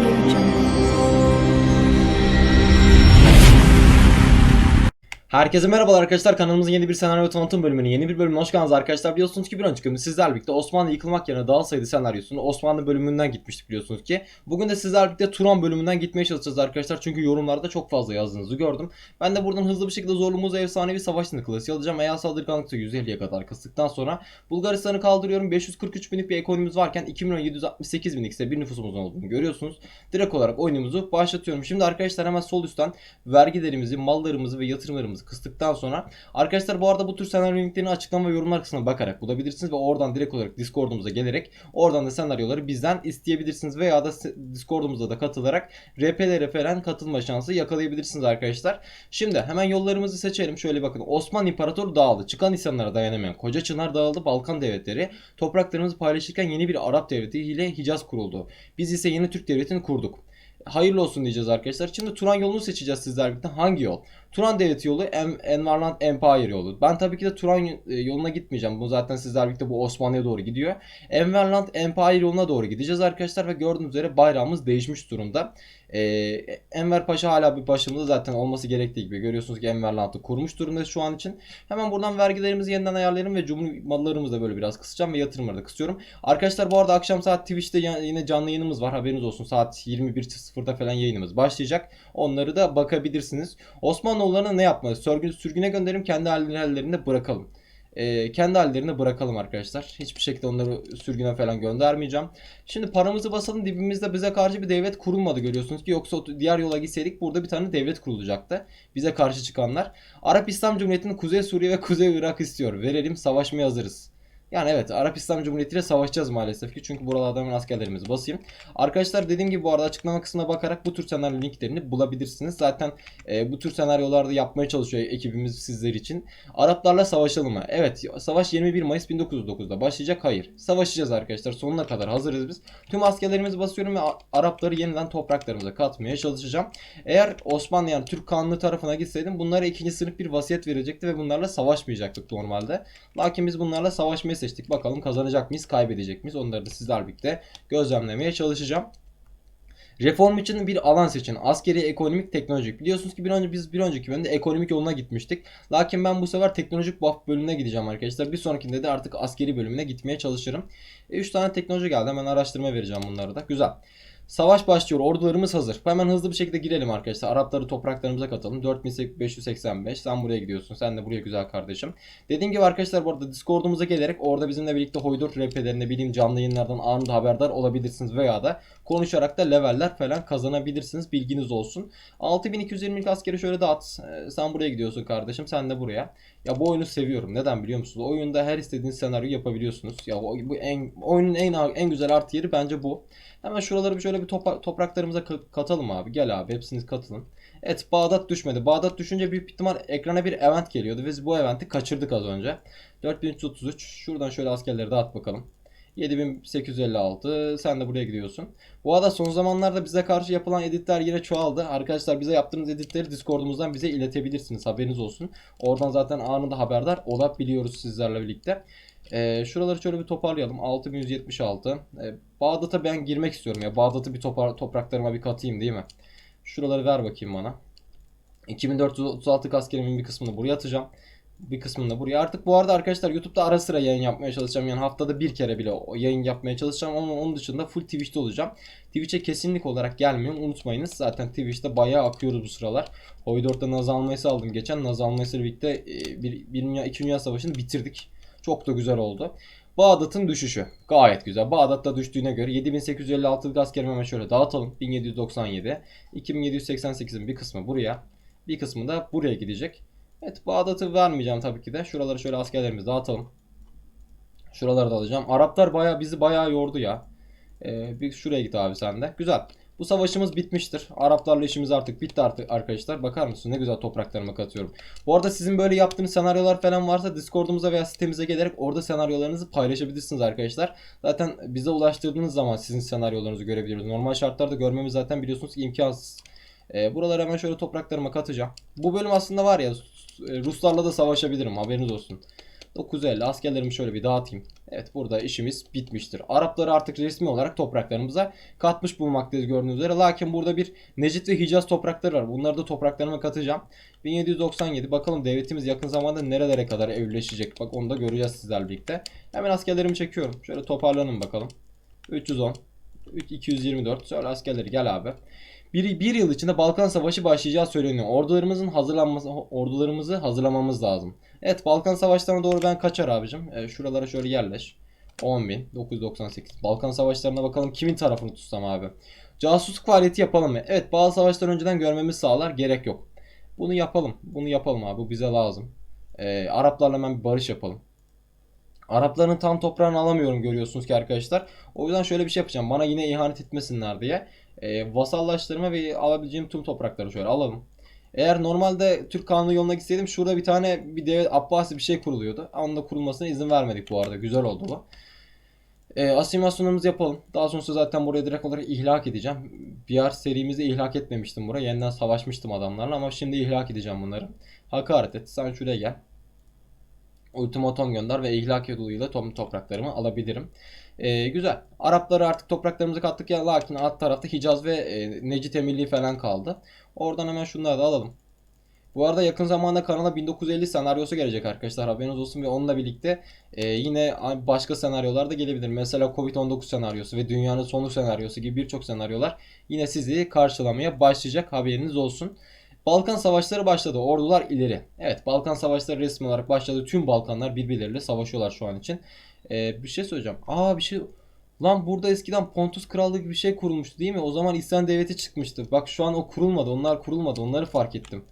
夜雨中。Herkese merhabalar arkadaşlar. Kanalımızın yeni bir senaryo tanıtım bölümünün yeni bir bölümüne hoş geldiniz arkadaşlar. Biliyorsunuz ki bir önceki bölümde sizlerle birlikte Osmanlı yıkılmak yerine dağılsaydı senaryosunu Osmanlı bölümünden gitmiştik biliyorsunuz ki. Bugün de sizlerle birlikte Turan bölümünden gitmeye çalışacağız arkadaşlar. Çünkü yorumlarda çok fazla yazdığınızı gördüm. Ben de buradan hızlı bir şekilde zorluğumuzu efsanevi savaş klasiği alacağım. Eğer saldırganlıkta 150'ye kadar kıstıktan sonra Bulgaristan'ı kaldırıyorum. 543 binlik bir ekonomimiz varken 2 milyon 768 binlik ise bir nüfusumuzun olduğunu görüyorsunuz. Direkt olarak oyunumuzu başlatıyorum. Şimdi arkadaşlar hemen sol üstten vergilerimizi mallarımızı ve yatırımlarımızı kıstıktan sonra Arkadaşlar bu arada bu tür senaryo linklerini açıklama ve yorumlar kısmına bakarak bulabilirsiniz ve oradan direkt olarak Discord'umuza gelerek oradan da senaryoları bizden isteyebilirsiniz veya da Discord'umuza da katılarak RP'lere falan katılma şansı yakalayabilirsiniz arkadaşlar. Şimdi hemen yollarımızı seçelim. Şöyle bakın Osmanlı İmparatoru dağıldı. Çıkan isyanlara dayanamayan Koca Çınar dağıldı. Balkan devletleri topraklarımızı paylaşırken yeni bir Arap devleti ile Hicaz kuruldu. Biz ise yeni Türk devletini kurduk. Hayırlı olsun diyeceğiz arkadaşlar. Şimdi Turan yolunu seçeceğiz sizlerle birlikte. Hangi yol? Turan Devleti yolu em Envarland Empire yolu. Ben tabii ki de Turan e, yoluna gitmeyeceğim. Bu zaten sizlerle birlikte bu Osmanlı'ya doğru gidiyor. Enverland Empire yoluna doğru gideceğiz arkadaşlar ve gördüğünüz üzere bayrağımız değişmiş durumda. Ee, Enver Paşa hala bir başımızda zaten olması gerektiği gibi. Görüyorsunuz ki Enverland'ı kurmuş durumda şu an için. Hemen buradan vergilerimizi yeniden ayarlayalım ve cumhur mallarımızı da böyle biraz kısacağım ve yatırımları da kısıyorum. Arkadaşlar bu arada akşam saat Twitch'te yine canlı yayınımız var. Haberiniz olsun. Saat 21.00'da falan yayınımız başlayacak. Onları da bakabilirsiniz. Osmanoğullarına ne yapmalı? Sürgün, sürgüne gönderim kendi hallerinde bırakalım. Ee, kendi hallerine bırakalım arkadaşlar. Hiçbir şekilde onları sürgüne falan göndermeyeceğim. Şimdi paramızı basalım dibimizde bize karşı bir devlet kurulmadı görüyorsunuz ki yoksa diğer yola gitseydik burada bir tane devlet kurulacaktı. Bize karşı çıkanlar. Arap İslam Cumhuriyeti'nin Kuzey Suriye ve Kuzey Irak istiyor. Verelim savaşmaya hazırız. Yani evet Arap İslam Cumhuriyeti ile savaşacağız maalesef ki çünkü buralardan ben askerlerimizi basayım. Arkadaşlar dediğim gibi bu arada açıklama kısmına bakarak bu tür senaryo linklerini bulabilirsiniz. Zaten e, bu tür senaryolarda yapmaya çalışıyor ekibimiz sizler için. Araplarla savaşalım mı? Evet savaş 21 Mayıs 1909'da başlayacak. Hayır. Savaşacağız arkadaşlar. Sonuna kadar hazırız biz. Tüm askerlerimizi basıyorum ve Arapları yeniden topraklarımıza katmaya çalışacağım. Eğer Osmanlı yani Türk kanunu tarafına gitseydim bunlara ikinci sınıf bir vasiyet verecekti ve bunlarla savaşmayacaktık normalde. Lakin biz bunlarla savaşmayı seçtik. Bakalım kazanacak mıyız, kaybedecek miyiz? Onları da sizler birlikte gözlemlemeye çalışacağım. Reform için bir alan seçin. Askeri, ekonomik, teknolojik. Biliyorsunuz ki bir önce biz bir önceki bölümde ekonomik yoluna gitmiştik. Lakin ben bu sefer teknolojik buff bölümüne gideceğim arkadaşlar. Bir sonrakinde de artık askeri bölümüne gitmeye çalışırım. 3 tane teknoloji geldi. Hemen araştırma vereceğim bunları da. Güzel. Savaş başlıyor. Ordularımız hazır. Hemen hızlı bir şekilde girelim arkadaşlar. Arapları topraklarımıza katalım. 4585. Sen buraya gidiyorsun. Sen de buraya güzel kardeşim. Dediğim gibi arkadaşlar bu arada Discord'umuza gelerek orada bizimle birlikte Hoydort RP'lerine bileyim canlı yayınlardan anında haberdar olabilirsiniz veya da konuşarak da leveller falan kazanabilirsiniz. Bilginiz olsun. 6220 askeri şöyle dağıt. Ee, sen buraya gidiyorsun kardeşim. Sen de buraya. Ya bu oyunu seviyorum. Neden biliyor musunuz? Oyunda her istediğiniz senaryoyu yapabiliyorsunuz. Ya bu en oyunun en en güzel artı yeri bence bu. Hemen şuraları bir şöyle bir topa- topraklarımıza ka- katalım abi. Gel abi hepsiniz katılın. Evet Bağdat düşmedi. Bağdat düşünce büyük ihtimal ekrana bir event geliyordu. Biz bu eventi kaçırdık az önce. 4333. Şuradan şöyle askerleri dağıt bakalım. 7856. Sen de buraya gidiyorsun. Bu arada son zamanlarda bize karşı yapılan editler yine çoğaldı. Arkadaşlar bize yaptığınız editleri Discord'umuzdan bize iletebilirsiniz. Haberiniz olsun. Oradan zaten anında haberdar olabiliyoruz sizlerle birlikte. Ee, şuraları şöyle bir toparlayalım. 6176. Ee, Bağdat'a ben girmek istiyorum ya. Bağdat'ı bir topar, topraklarıma bir katayım değil mi? Şuraları ver bakayım bana. 2436 askerimin bir kısmını buraya atacağım. Bir kısmını da buraya. Artık bu arada arkadaşlar YouTube'da ara sıra yayın yapmaya çalışacağım. Yani haftada bir kere bile yayın yapmaya çalışacağım. Ama onun dışında full Twitch'te olacağım. Twitch'e kesinlik olarak gelmiyorum. Unutmayınız. Zaten Twitch'te bayağı akıyoruz bu sıralar. Hoydort'ta Naz almayısı aldım geçen. Naz almayısıyla birlikte e, bir, bir dünya, iki dünya savaşını bitirdik. Çok da güzel oldu. Bağdat'ın düşüşü. Gayet güzel. Bağdat'ta düştüğüne göre 7856 askerimi hemen şöyle dağıtalım. 1797. 2788'in bir kısmı buraya. Bir kısmı da buraya gidecek. Evet Bağdat'ı vermeyeceğim tabii ki de. Şuraları şöyle askerlerimizi dağıtalım. Şuraları da alacağım. Araplar bayağı bizi bayağı yordu ya. Ee, bir şuraya git abi sen de. Güzel. Bu savaşımız bitmiştir. Araplarla işimiz artık bitti artık arkadaşlar. Bakar mısınız ne güzel topraklarıma katıyorum. Bu arada sizin böyle yaptığınız senaryolar falan varsa Discord'umuza veya sitemize gelerek orada senaryolarınızı paylaşabilirsiniz arkadaşlar. Zaten bize ulaştırdığınız zaman sizin senaryolarınızı görebiliyoruz. Normal şartlarda görmemiz zaten biliyorsunuz imkansız. Ee, buraları hemen şöyle topraklarıma katacağım. Bu bölüm aslında var ya e, Ruslarla da savaşabilirim haberiniz olsun. 950 askerlerimi şöyle bir dağıtayım. Evet burada işimiz bitmiştir. Arapları artık resmi olarak topraklarımıza katmış bulunmaktayız gördüğünüz üzere. Lakin burada bir Necit ve Hicaz toprakları var. Bunları da topraklarıma katacağım. 1797 bakalım devletimiz yakın zamanda nerelere kadar evleşecek. Bak onu da göreceğiz sizlerle birlikte. Hemen askerlerimi çekiyorum. Şöyle toparlanın bakalım. 310 224 Şöyle askerleri gel abi. Bir, bir yıl içinde Balkan Savaşı başlayacağı söyleniyor. Ordularımızın hazırlanması, ordularımızı hazırlamamız lazım. Evet Balkan Savaşlarına doğru ben kaçar abicim. E, şuralara şöyle yerleş. 10.998. Balkan Savaşlarına bakalım kimin tarafını tutsam abi. Casusluk faaliyeti yapalım mı? Evet bazı savaşlar önceden görmemiz sağlar. Gerek yok. Bunu yapalım. Bunu yapalım abi. Bu bize lazım. E, Araplarla hemen bir barış yapalım. Arapların tam toprağını alamıyorum görüyorsunuz ki arkadaşlar. O yüzden şöyle bir şey yapacağım. Bana yine ihanet etmesinler diye. E, vasallaştırma ve alabileceğim tüm toprakları şöyle alalım. Eğer normalde Türk kanunu yoluna gitseydim şurada bir tane bir devlet Abbasi bir şey kuruluyordu. Onun da kurulmasına izin vermedik bu arada. Güzel oldu bu. E, asimilasyonumuzu yapalım. Daha sonra zaten buraya direkt olarak ihlak edeceğim. Bir serimizde ihlak etmemiştim buraya. Yeniden savaşmıştım adamlarla ama şimdi ihlak edeceğim bunları. Hakaret et. Sen şuraya gel. Ultimatom gönder ve ihlak yoluyla tüm topraklarımı alabilirim. Ee, güzel. Arapları artık topraklarımıza kattık ya lakin alt tarafta Hicaz ve e, Necit Emirliği falan kaldı. Oradan hemen şunları da alalım. Bu arada yakın zamanda kanala 1950 senaryosu gelecek arkadaşlar haberiniz olsun ve onunla birlikte e, yine başka senaryolar da gelebilir. Mesela Covid-19 senaryosu ve dünyanın sonu senaryosu gibi birçok senaryolar yine sizi karşılamaya başlayacak haberiniz olsun. Balkan savaşları başladı. Ordular ileri. Evet Balkan savaşları resmi olarak başladı. Tüm Balkanlar birbirleriyle savaşıyorlar şu an için. Ee, bir şey söyleyeceğim. Aa bir şey... Lan burada eskiden Pontus Krallığı gibi bir şey kurulmuştu değil mi? O zaman İslam Devleti çıkmıştı. Bak şu an o kurulmadı. Onlar kurulmadı. Onları fark ettim.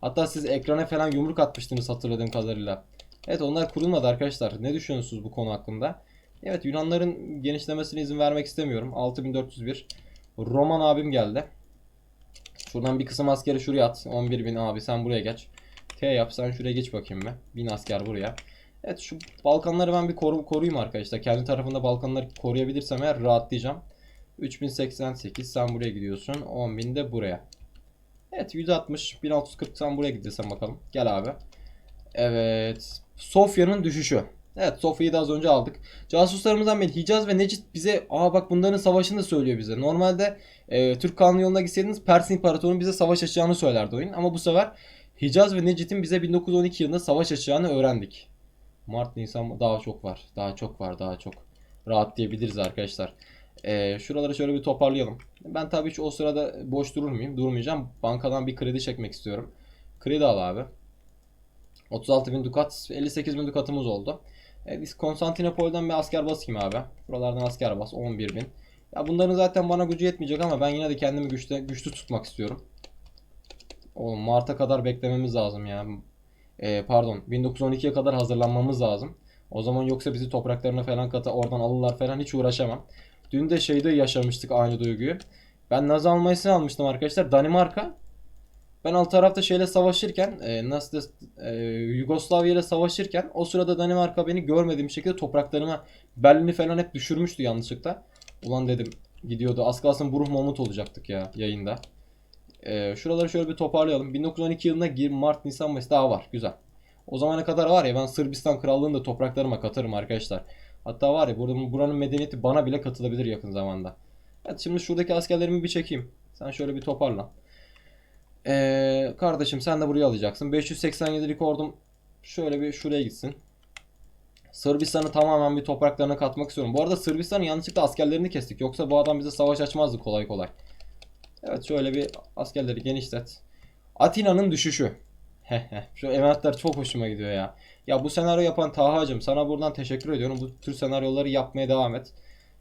Hatta siz ekrana falan yumruk atmıştınız hatırladığım kadarıyla. Evet onlar kurulmadı arkadaşlar. Ne düşünüyorsunuz bu konu hakkında? Evet Yunanların genişlemesine izin vermek istemiyorum. 6401. Roman abim geldi. Şuradan bir kısım askeri şuraya at. 11 bin abi sen buraya geç. T yap sen şuraya geç bakayım be. Bin asker buraya. Evet şu Balkanları ben bir koru, koruyayım arkadaşlar. Kendi tarafında Balkanları koruyabilirsem eğer rahatlayacağım. 3088 sen buraya gidiyorsun. 10.000 de buraya. Evet 160 1640 sen buraya gidiyorsan bakalım. Gel abi. Evet. Sofya'nın düşüşü. Evet Sofya'yı da az önce aldık. Casuslarımızdan biri Hicaz ve Necit bize aa bak bunların savaşını da söylüyor bize. Normalde e, Türk kanunu yoluna gitseydiniz Pers İmparatorluğu'nun bize savaş açacağını söylerdi oyun. Ama bu sefer Hicaz ve Necit'in bize 1912 yılında savaş açacağını öğrendik. Mart, Nisan daha çok var. Daha çok var daha çok. Rahat diyebiliriz arkadaşlar. E, şuraları şöyle bir toparlayalım. Ben tabii hiç o sırada boş durur muyum? Durmayacağım. Bankadan bir kredi çekmek istiyorum. Kredi al abi. 36 bin dukat, 58 bin dukatımız oldu. E, biz Konstantinopol'den bir asker basayım abi. Buralardan asker bas 11 bin. Ya bunların zaten bana gücü yetmeyecek ama ben yine de kendimi güçlü, güçlü tutmak istiyorum. Oğlum Mart'a kadar beklememiz lazım ya. E, pardon 1912'ye kadar hazırlanmamız lazım. O zaman yoksa bizi topraklarına falan kata oradan alırlar falan hiç uğraşamam. Dün de şeyde yaşamıştık aynı duyguyu. Ben Nazi Almanya'sını almıştım arkadaşlar. Danimarka. Ben alt tarafta şeyle savaşırken e, nasıl e, Yugoslavya ile savaşırken o sırada Danimarka beni görmediğim şekilde topraklarıma Berlin'i falan hep düşürmüştü yanlışlıkla. Ulan dedim gidiyordu. Az kalsın Bruch Mahmut olacaktık ya yayında. E, şuraları şöyle bir toparlayalım. 1912 yılında 20 Mart, Nisan, Mayıs daha var. Güzel. O zamana kadar var ya ben Sırbistan Krallığı'nı da topraklarıma katarım arkadaşlar. Hatta var ya burada, buranın medeniyeti bana bile katılabilir yakın zamanda. Evet şimdi şuradaki askerlerimi bir çekeyim. Sen şöyle bir toparla. Ee, kardeşim sen de buraya alacaksın. 587'lik ordum şöyle bir şuraya gitsin. Sırbistan'ı tamamen bir topraklarına katmak istiyorum. Bu arada Sırbistan'ın yanlışlıkla askerlerini kestik. Yoksa bu adam bize savaş açmazdı kolay kolay. Evet şöyle bir askerleri genişlet. Atina'nın düşüşü. Şu eventler çok hoşuma gidiyor ya. Ya bu senaryo yapan Taha'cım sana buradan teşekkür ediyorum. Bu tür senaryoları yapmaya devam et.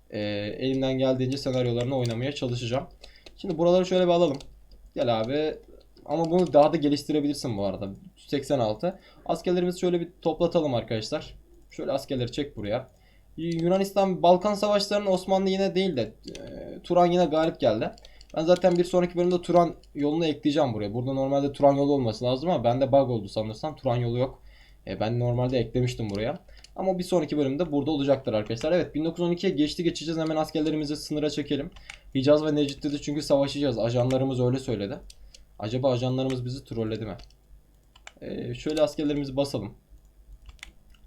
Ee, elimden geldiğince senaryolarını oynamaya çalışacağım. Şimdi buraları şöyle bir alalım. Gel abi. Ama bunu daha da geliştirebilirsin bu arada. 86. Askerlerimizi şöyle bir toplatalım arkadaşlar. Şöyle askerleri çek buraya. Yunanistan Balkan Savaşları'nın Osmanlı yine değil de e, Turan yine galip geldi. Ben zaten bir sonraki bölümde Turan yolunu ekleyeceğim buraya. Burada normalde Turan yolu olması lazım ama bende bug oldu sanırsam. Turan yolu yok. E, ben normalde eklemiştim buraya. Ama bir sonraki bölümde burada olacaktır arkadaşlar. Evet 1912'ye geçti geçeceğiz. Hemen askerlerimizi sınıra çekelim. Hicaz ve Necit'te de çünkü savaşacağız. Ajanlarımız öyle söyledi. Acaba ajanlarımız bizi trolledi mi? Ee, şöyle askerlerimizi basalım.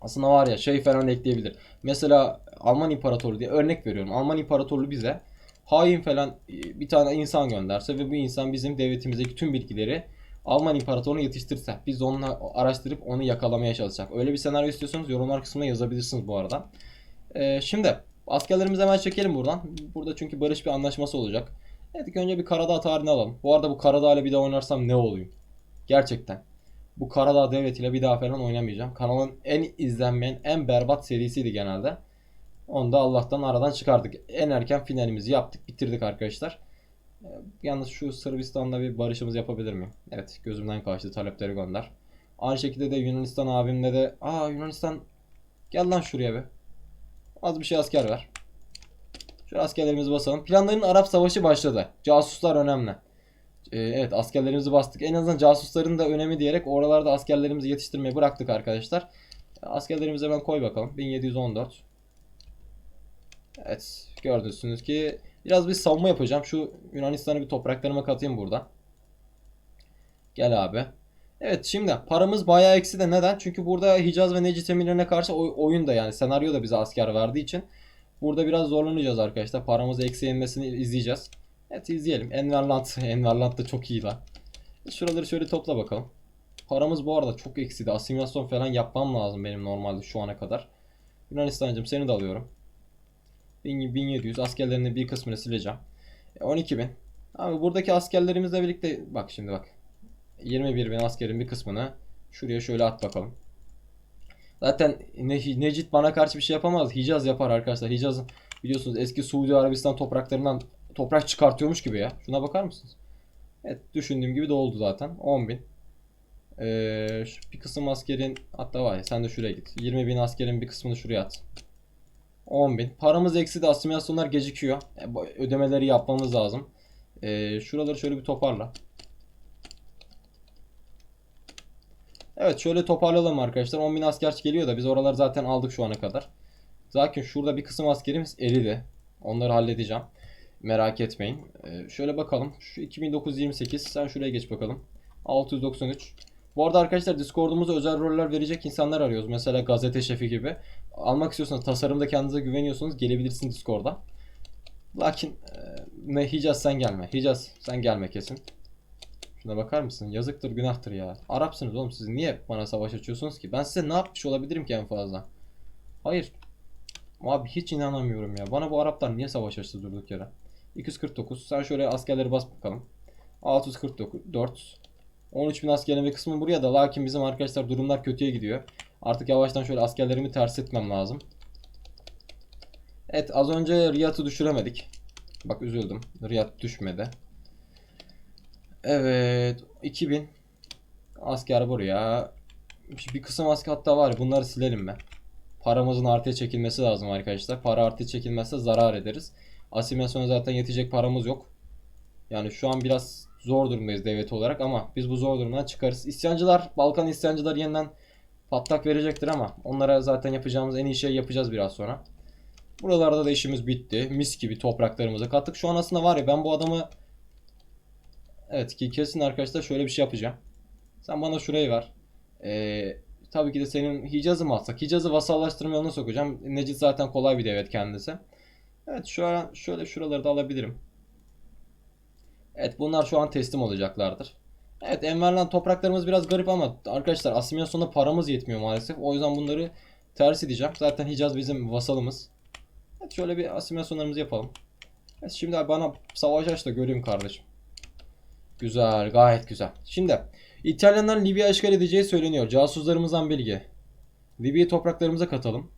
Aslında var ya şey falan ekleyebilir. Mesela Alman İmparatoru diye örnek veriyorum. Alman İmparatorluğu bize hain falan e, bir tane insan gönderse ve bu insan bizim devletimizdeki tüm bilgileri Alman İmparatorluğu'na yetiştirse biz onunla araştırıp onu yakalamaya çalışacak. Öyle bir senaryo istiyorsanız yorumlar kısmına yazabilirsiniz bu arada. Ee, şimdi askerlerimizi hemen çekelim buradan. Burada çünkü barış bir anlaşması olacak. Evet önce bir Karadağ tarihini alalım. Bu arada bu Karadağ ile bir daha oynarsam ne olayım? Gerçekten. Bu Karadağ devletiyle bir daha falan oynamayacağım. Kanalın en izlenmeyen, en berbat serisiydi genelde. Onu da Allah'tan aradan çıkardık. En erken finalimizi yaptık, bitirdik arkadaşlar. Ee, Yalnız şu Sırbistan'da bir barışımız yapabilir miyim? Evet, gözümden kaçtı talepleri gönder. Aynı şekilde de Yunanistan abimle de... Aa Yunanistan gel lan şuraya be. Az bir şey asker ver. Şu askerlerimizi basalım. Planların Arap Savaşı başladı. Casuslar önemli. Ee, evet askerlerimizi bastık. En azından casusların da önemi diyerek oralarda askerlerimizi yetiştirmeyi bıraktık arkadaşlar. Askerlerimizi hemen koy bakalım. 1714. Evet gördünüz ki biraz bir savunma yapacağım. Şu Yunanistan'ı bir topraklarıma katayım burada. Gel abi. Evet şimdi paramız bayağı eksi de neden? Çünkü burada Hicaz ve Necit emirlerine karşı oy- oyun da yani senaryo da bize asker verdiği için burada biraz zorlanacağız arkadaşlar. Paramız eksi inmesini izleyeceğiz. Evet izleyelim. Enverland. Enverland da çok iyi lan. Şuraları şöyle topla bakalım. Paramız bu arada çok eksiydi. Asimilasyon falan yapmam lazım benim normalde şu ana kadar. Yunanistan'cım seni de alıyorum. 1000 1700 askerlerinin bir kısmını sileceğim. E, 12.000. Abi buradaki askerlerimizle birlikte bak şimdi bak. 21 bin askerin bir kısmını şuraya şöyle at bakalım. Zaten Ne- Necit bana karşı bir şey yapamaz. Hicaz yapar arkadaşlar. Hicaz biliyorsunuz eski Suudi Arabistan topraklarından toprak çıkartıyormuş gibi ya. Şuna bakar mısınız? Evet düşündüğüm gibi de oldu zaten. 10 bin. Ee, şu bir kısım askerin hatta var ya sen de şuraya git. 20 bin askerin bir kısmını şuraya at. 10 bin. Paramız eksi de asimilasyonlar gecikiyor. E, ödemeleri yapmamız lazım. Ee, şuraları şöyle bir toparla. Evet şöyle toparlayalım arkadaşlar. 10 bin asker geliyor da biz oraları zaten aldık şu ana kadar. Zaten şurada bir kısım askerimiz eridi. Onları halledeceğim. Merak etmeyin. Ee, şöyle bakalım. Şu 2928 sen şuraya geç bakalım. 693. Bu arada arkadaşlar Discord'umuza özel roller verecek insanlar arıyoruz. Mesela gazete şefi gibi. Almak istiyorsanız tasarımda kendinize güveniyorsanız gelebilirsin Discord'a. Lakin e, Hicaz sen gelme. Hicaz sen gelme kesin. Şuna bakar mısın? Yazıktır günahtır ya. Arapsınız oğlum siz niye bana savaş açıyorsunuz ki? Ben size ne yapmış olabilirim ki en fazla? Hayır. Abi hiç inanamıyorum ya. Bana bu Araplar niye savaş açtı durduk yere? 249. Sen şöyle askerleri bas bakalım. 644. 13 bin askerin bir kısmı buraya da. Lakin bizim arkadaşlar durumlar kötüye gidiyor. Artık yavaştan şöyle askerlerimi ters etmem lazım. Evet az önce Riyad'ı düşüremedik. Bak üzüldüm. Riyad düşmedi. Evet 2000 asker buraya. Bir kısım asker hatta var. Bunları silelim ben. Paramızın artıya çekilmesi lazım arkadaşlar. Para artıya çekilmezse zarar ederiz. Asimilasyona zaten yetecek paramız yok. Yani şu an biraz zor durumdayız devlet olarak ama biz bu zor durumdan çıkarız. İsyancılar, Balkan isyancılar yeniden patlak verecektir ama onlara zaten yapacağımız en iyi şey yapacağız biraz sonra. Buralarda da işimiz bitti. Mis gibi topraklarımıza kattık. Şu an aslında var ya ben bu adamı Evet ki kesin arkadaşlar şöyle bir şey yapacağım. Sen bana şurayı ver. Ee, tabii ki de senin Hicaz'ı mı alsak? Hicaz'ı vasallaştırma yoluna sokacağım. Necit zaten kolay bir devlet kendisi. Evet şu an şöyle şuraları da alabilirim. Evet bunlar şu an teslim olacaklardır. Evet Enverland topraklarımız biraz garip ama arkadaşlar asimilasyonda paramız yetmiyor maalesef. O yüzden bunları ters edeceğim. Zaten Hicaz bizim vasalımız. Evet şöyle bir asimilasyonlarımızı yapalım. Evet şimdi bana savaş aç da göreyim kardeşim. Güzel, gayet güzel. Şimdi İtalyanların Libya işgal edeceği söyleniyor. Casuslarımızdan bilgi. Libya'yı topraklarımıza katalım.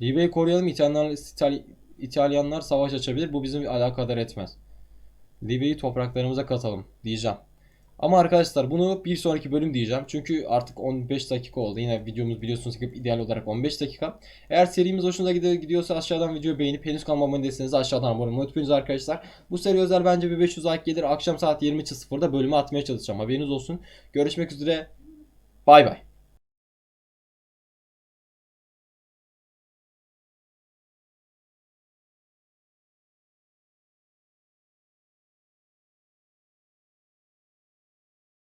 Libya'yı koruyalım. İtalyanlar, İtal- İtalyanlar savaş açabilir. Bu bizim alakadar etmez. Libya'yı topraklarımıza katalım diyeceğim. Ama arkadaşlar bunu bir sonraki bölüm diyeceğim. Çünkü artık 15 dakika oldu. Yine videomuz biliyorsunuz ki ideal olarak 15 dakika. Eğer serimiz hoşunuza gidiyorsa aşağıdan videoyu beğenip henüz kanalıma abone değilseniz aşağıdan abone olmayı unutmayınız arkadaşlar. Bu seri özel bence bir 500 like gelir. Akşam saat 20.00'da bölümü atmaya çalışacağım. Haberiniz olsun. Görüşmek üzere. Bay bay.